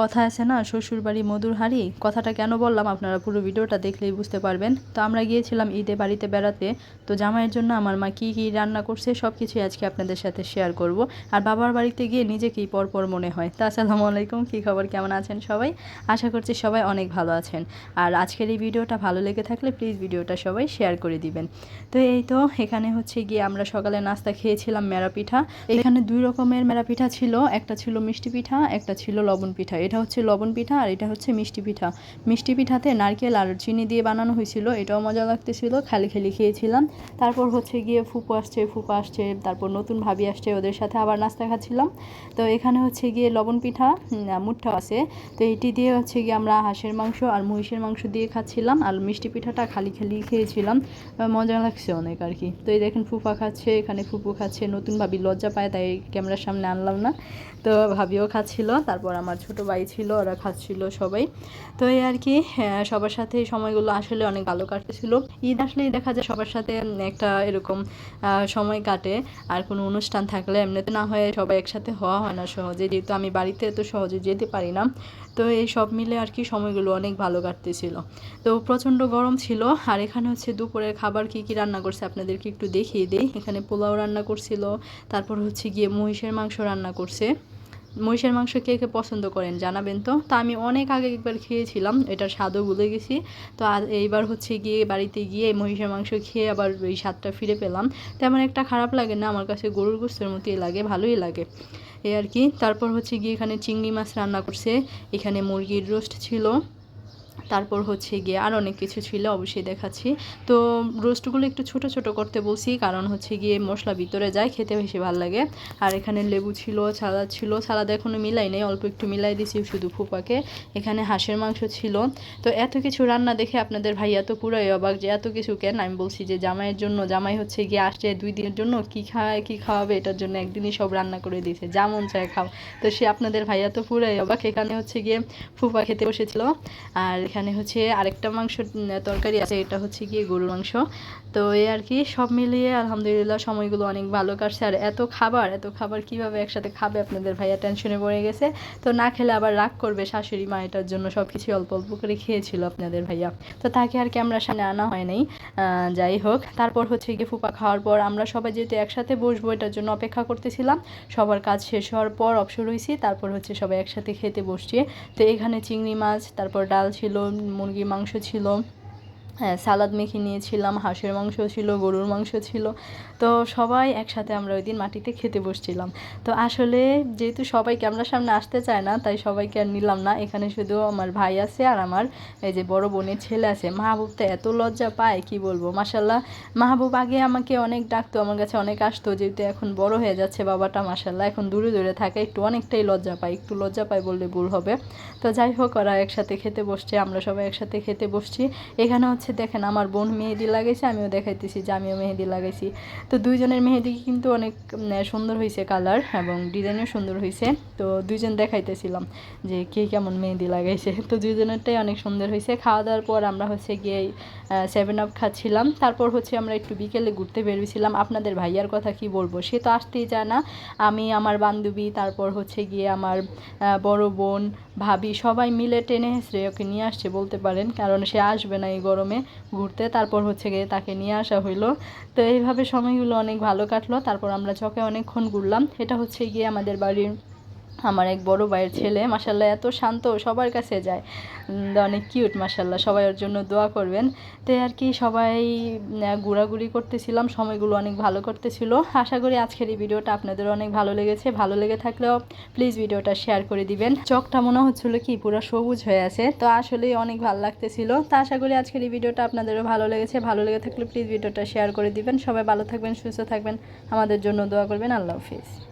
কথা আছে না শ্বশুর বাড়ি মধুর হাড়ি? কথাটা কেন বললাম আপনারা? পুরো ভিডিওটা দেখলেই বুঝতে পারবেন। তো আমরা গিয়েছিলাম ঈদে বাড়িতে বেড়াতে। তো জামাইয়ের জন্য আমার মা কী কী রান্না করছে সব কিছুই আজকে আপনাদের সাথে শেয়ার করব। আর বাবার বাড়িতে গিয়ে নিজেকেই পরপর মনে হয়। তো আসসালামু আলাইকুম, কী খবর, কেমন আছেন সবাই? আশা করছি সবাই অনেক ভালো আছেন। আর আজকের এই ভিডিওটা ভালো লেগে থাকলে প্লিজ ভিডিওটা সবাই শেয়ার করে দিবেন। তো এই তো, এখানে হচ্ছে গিয়ে আমরা সকালে নাস্তা খেয়েছিলাম মেরা পিঠা। এখানে দুই রকমের মেরা পিঠা ছিল। একটা ছিল মিষ্টি পিঠা, একটা ছিল লবণ পিঠা। এটা হচ্ছে লবণ পিঠা আর এটা হচ্ছে মিষ্টি পিঠা। মিষ্টি পিঠাতে নারকেল আর চিনি দিয়ে বানানো হয়েছিল, এটাও মজা লাগতেছিল, খালি খালি খেয়েছিলাম। তারপর হচ্ছে গিয়ে ফুপু আসছে, ফুপা আসছে, তারপর নতুন ভাবি আসছে, ওদের সাথে আবার নাস্তা খাচ্ছিলাম। তো এখানে হচ্ছে গিয়ে লবণ পিঠা মুঠা আছে। তো এটি দিয়ে হচ্ছে গিয়ে আমরা হাঁসের মাংস আর মহিষের মাংস দিয়ে খাচ্ছিলাম আর মিষ্টি পিঠাটা খালি খালি খেয়েছিলাম। মজা লাগছে অনেক আর কি। তো এই দেখেন ফুফা খাচ্ছে, এখানে ফুপু খাচ্ছে, নতুন ভাবি লজ্জা পায়, তাই ক্যামেরার সামনে আনলাম না। তো ভাবিও খাচ্ছিল, তারপর আমার ছোটো ভাই ছিল, ওরা খাচ্ছিল সবাই। তো এই আর কি সবার সাথে সময়গুলো আসলে অনেক ভালো কাটতেছিল ঈদ আসলেই দেখা যায় সবার সাথে একটা এরকম সময় কাটে। আর কোনো অনুষ্ঠান থাকলে এমনিতে না হয় সবাই একসাথে হওয়া হয় না সহজে। যেহেতু আমি বাড়িতে এত সহজে যেতে পারি না। তো এই সব মিলে আর কি সময়গুলো অনেক ভালো কাটতেছিল। তো প্রচণ্ড গরম ছিল। আর এখানে হচ্ছে দুপুরের খাবার কি কি রান্না করছে আপনাদেরকে একটু দেখিয়ে দিই। এখানে পোলাও রান্না করছিল, তারপর হচ্ছে গিয়ে মহিষের মাংস রান্না করছে। মহিষের মাংস কে কে পছন্দ করেন জানাবেন তো। তা আমি অনেক আগে একবার খেয়েছিলাম, এটার স্বাদও ভুলে গেছি। তো এইবার হচ্ছে গিয়ে বাড়িতে গিয়ে মহিষের মাংস খেয়ে আবার এই স্বাদটা ফিরে পেলাম। তেমন একটা খারাপ লাগে না, আমার কাছে গরুর গোস্তের মতোই লাগে, ভালোই লাগে। এই আর কি। তারপর হচ্ছে গিয়ে এখানে চিংড়ি মাছ রান্না করছে, এখানে মুরগির রোস্ট ছিল। তারপর হচ্ছে গিয়ে আর অনেক কিছু ছিল, অবশ্যই দেখাচ্ছি। তো রোস্টগুলো একটু ছোট ছোট করতে বলছি, কারণ হচ্ছে গিয়ে মশলা ভিতরে যায়, খেতে বেশি ভালো লাগে। আর এখানে লেবু ছিল, সালাদ ছিল, সালাদ এখনও মিলাই নেই, অল্প একটু মিলাই দিছি শুধু ফুপাকে। এখানে হাঁসের মাংস ছিল। তো এত কিছু রান্না দেখে আপনাদের ভাইয়া তো পুরোই অবাক যে এত কিছু কেন? আমি বলছি যে জামাইয়ের জন্য, জামাই হচ্ছে গিয়ে আসছে দুই দিনের জন্য, কি খায়, কি খাওয়াবে, এটার জন্য একদিনই সব রান্না করে দিয়েছে যেমন চায় খাও। তো সে আপনাদের ভাইয়া তো পুরোই অবাক, এখানে হচ্ছে গিয়ে ফুপা খেতে বসেছিল। আর এখানে হচ্ছে আরেকটা মাংস তরকারি আছে, এটা হচ্ছে গিয়ে গরুর মাংস। তো এই আর কি, সব মিলিয়ে আলহামদুলিল্লাহ সময়গুলো অনেক ভালো কাটছে। আর এত খাবার এত খাবার কীভাবে একসাথে খাবে আপনাদের ভাইয়া? টেনশনে পড়ে গেছে। তো না খেলে আবার রাগ করবে শাশুড়ি মা, এটার জন্য সব কিছু অল্প অল্প করে খেয়েছিল আপনাদের ভাইয়া। তো তাকে আর ক্যামেরার সামনে আনা হয় নাই। যাই হোক, তারপর হচ্ছে গিয়ে ফুপা খাওয়ার পর আমরা সবাই যেহেতু একসাথে বসবো, এটার জন্য অপেক্ষা করতেছিলাম। সবার কাজ শেষ হওয়ার পর অবসর হয়েছি, তারপর হচ্ছে সবাই একসাথে খেতে বসছি। তো এখানে চিংড়ি মাছ, তারপর ডাল ছিল মুরগির মাংস ছিল। হ্যাঁ সালাদ মেখে নিয়েছিলাম, হাঁসের মাংস ছিল, গরুর মাংস ছিল। তো সবাই একসাথে আমরা ওই দিন মাটিতে খেতে বসছিলাম। তো আসলে যেহেতু সবাই ক্যামেরার সামনে আসতে চায় না, তাই সবাইকে আর নিলাম না। এখানে শুধু আমার ভাই আছে আর আমার এই যে বড় বোনের ছেলে আছে। মাহবুব তো এত লজ্জা পায়, কি বলব? মাসাল্লাহ মাহবুব আগে আমাকে অনেক ডাকতো, আমার কাছে অনেক আসতো, যেহেতু এখন বড় হয়ে যাচ্ছে বাবাটা মাসাল্লাহ এখন দূরে দূরে থাকে একটু অনেকটাই লজ্জা পায়, একটু লজ্জা পায় বললে ভুল হবে। তো যাই হোক, ওরা একসাথে খেতে বসছে, আমরা সবাই একসাথে খেতে বসছি। এখানে হচ্ছে হচ্ছে দেখেন আমার বোন মেহেদি লাগাইছে, আমিও দেখাইতেছি যে আমিও মেহেদি লাগাইছি। তো দুইজনের মেহেদি কিন্তু অনেক সুন্দর হয়েছে কালার এবং ডিজাইনও সুন্দর হয়েছে তো দুইজন দেখাইতেছিলাম যে কে কেমন মেহেদি লাগাইছে। তো দুইজনেরটাই অনেক সুন্দর হয়েছে খাওয়া দাওয়ার পর আমরা হচ্ছে গিয়ে সেভেন আপ খাচ্ছিলাম। তারপর হচ্ছে আমরা একটু বিকেলে ঘুরতে বেরিয়েছিলাম আপনাদের ভাইয়ার কথা কি বলব? সে তো আসতেই চায় না। আমি, আমার বান্ধবী, তারপর হচ্ছে গিয়ে আমার বড় বোন ভাবি সবাই মিলে টেনে শ্রেয়কে নিয়ে আসছে বলতে পারেন, কারণ সে আসবে না এই গরমে ঘুরতে, তারপর হচ্ছে গিয়ে তাকে নিয়ে আসা হইল। তো এইভাবে সময়গুলো অনেক ভালো কাটলো, তারপর আমরা চকে অনেকক্ষণ ঘুরলাম। এটা হচ্ছে গিয়ে আমাদের বাড়ির আমার এক বড় ভাইয়ের ছেলে মাসাল্লাহ এত শান্ত, সবার কাছে যায়। অনেক কিউট মাসাল্লাহ সবাই ওর জন্য দোয়া করবেন। তো আর কি, সবাই ঘোরাঘুরি করতেছিলাম, সময়গুলো অনেক ভালো করতেছিল। আশা করি আজকের এই ভিডিওটা আপনাদের অনেক ভালো লেগেছে। ভালো লেগে থাকলেও প্লিজ ভিডিওটা শেয়ার করে দিবেন। চোখটা মনে হচ্ছিল কি, পুরো সবুজ হয়ে আছে। তো আসলেই অনেক ভালো লাগতেছিল। তো আশা করি আজকের এই ভিডিওটা আপনাদেরও ভালো লেগেছে। ভালো লেগে থাকলে প্লিজ ভিডিওটা শেয়ার করে দিবেন। সবাই ভালো থাকবেন, সুস্থ থাকবেন। আমাদের জন্য দোয়া করবেন। আল্লাহ হাফিজ।